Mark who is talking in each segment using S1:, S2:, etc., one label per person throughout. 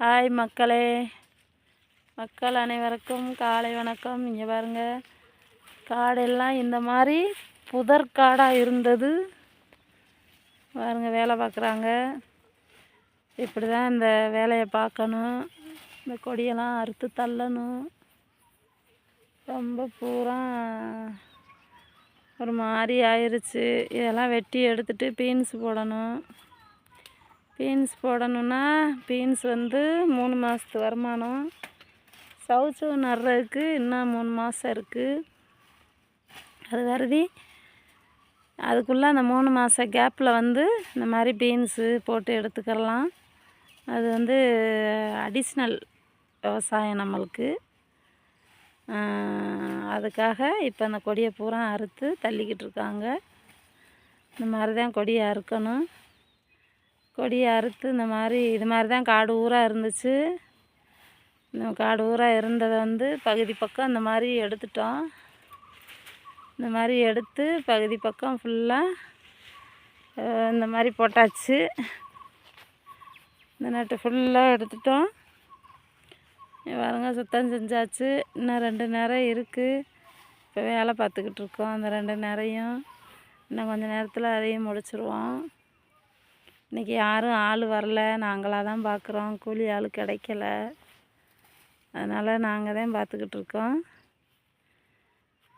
S1: Hi மக்களே. மக்கள் அனைவருக்கும் காலை வணக்கம். இங்கே பாருங்க. காடெல்லாம் இந்த மாதிரி புதர் காடாக இருந்தது. பாருங்க வேலை பார்க்குறாங்க. இப்படி தான் இந்த வேலையை பார்க்கணும். இந்த கொடியெல்லாம் அறுத்து தள்ளணும். ரொம்ப பூரா ஒரு மாதிரி ஆயிடுச்சு இதெல்லாம் வெட்டி எடுத்துட்டு பீன்ஸ் போடணும். பீன்ஸ் போடணுன்னா பீன்ஸ் வந்து மூணு மாதத்து வருமானம். சவுச்சவு நடுறதுக்கு இன்னும் மூணு மாதம் இருக்குது அது வருதி. அதுக்குள்ளே அந்த மூணு மாத கேப்பில் வந்து இந்த மாதிரி பீன்ஸு போட்டு எடுத்துக்கலாம் அது வந்து அடிஷ்னல் விவசாயம் நம்மளுக்கு. அதுக்காக இப்போ அந்த கொடியை பூரா அறுத்து தள்ளிக்கிட்டு இருக்காங்க. இந்த மாதிரி தான் கொடியை அறுக்கணும் கொடியை அறுத்து இந்த மாதிரி இது மாதிரி தான் காடு ஊராக இருந்துச்சு. இந்த காடு ஊராக இருந்ததை வந்து பகுதி பக்கம் இந்த மாதிரி எடுத்துட்டோம். இந்த மாதிரி எடுத்து பகுதி பக்கம் ஃபுல்லாக இந்த மாதிரி போட்டாச்சு. இந்த நட்டு ஃபுல்லாக எடுத்துட்டோம். இங்க பாருங்க சுத்தம் செஞ்சாச்சு. இன்னும் ரெண்டு நேரம் இருக்குது இப்போ வேலை பார்த்துக்கிட்டு இருக்கோம். அந்த ரெண்டு நேரையும் இன்னும் கொஞ்சம் நேரத்தில் அதையும் முடிச்சிருவோம். இன்றைக்கி யாரும் ஆள் வரல. நாங்களாக தான் பார்க்குறோம் கூலி ஆள் கிடைக்கல. அதனால் நாங்கள் தான் பார்த்துக்கிட்டு இருக்கோம்.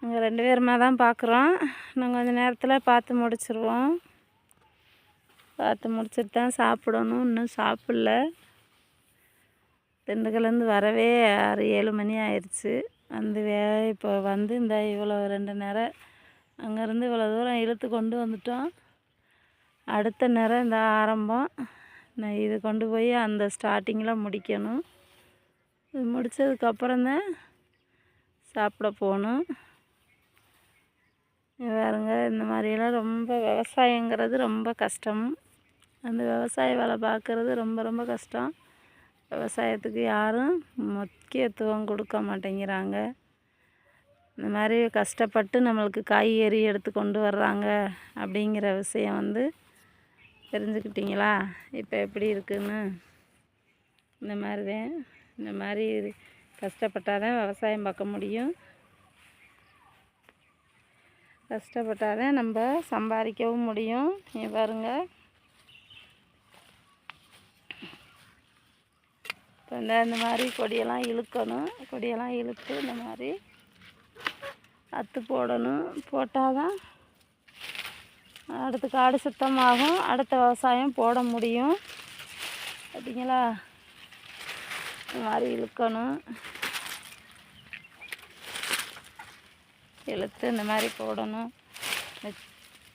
S1: நாங்கள் ரெண்டு பேருமா தான் பார்க்குறோம் இன்னும் கொஞ்ச நேரத்தில் பார்த்து முடிச்சிருவோம். பார்த்து முடிச்சிட்டு தான் சாப்பிடணும். இன்னும் சாப்பிடல. திண்டுக்கல்லேருந்து வரவே ஆறு ஏழு மணி ஆயிடுச்சு வந்து வே இப்போ வந்து இந்த இவ்வளோ ரெண்டு நேரம் அங்கேருந்து இவ்வளோ தூரம் இழுத்து கொண்டு வந்துட்டோம். அடுத்த நேரம் இந்த ஆரம்பம். நான் இது கொண்டு போய் அந்த ஸ்டார்டிங்கில் முடிக்கணும். இது முடித்ததுக்கப்புறம் தான் சாப்பிட போகணும். வேறுங்க பாருங்க இந்த மாதிரியெல்லாம் ரொம்ப விவசாயங்கிறது ரொம்ப கஷ்டம். அந்த விவசாய வேலை பார்க்குறது ரொம்ப ரொம்ப கஷ்டம். விவசாயத்துக்கு யாரும் முக்கியத்துவம் கொடுக்க மாட்டேங்கிறாங்க. இந்த மாதிரி கஷ்டப்பட்டு நம்மளுக்கு காய்கறி எடுத்து கொண்டு வர்றாங்க அப்படிங்கிற விஷயம் வந்து தெரிஞ்சுக்கிட்டீங்களா? இப்போ எப்படி இருக்குன்னு? இந்த மாதிரி தான் இந்த மாதிரி கஷ்டப்பட்டால் தான் விவசாயம் பார்க்க முடியும். கஷ்டப்பட்டால் தான் நம்ம சம்பாதிக்கவும் முடியும். இங்க பாருங்கள் இப்போ இந்த இந்த மாதிரி கொடியெல்லாம் இழுக்கணும். கொடியெல்லாம் இழுத்து இந்த மாதிரி அத்து போடணும். போட்டால் தான் அடுத்து காடு சுத்தமாகும். அடுத்த விவசாயம் போட முடியும். பார்த்தீங்களா இந்த மாதிரி இழுக்கணும். இழுத்து இந்த மாதிரி போடணும். இந்த-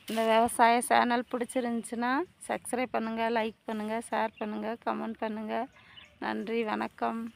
S1: இந்த விவசாய சேனல் பிடிச்சிருந்துச்சின்னா சப்ஸ்கிரைப் பண்ணுங்கள் லைக் பண்ணுங்கள் ஷேர் பண்ணுங்கள் கமெண்ட் பண்ணுங்கள் நன்றி வணக்கம்.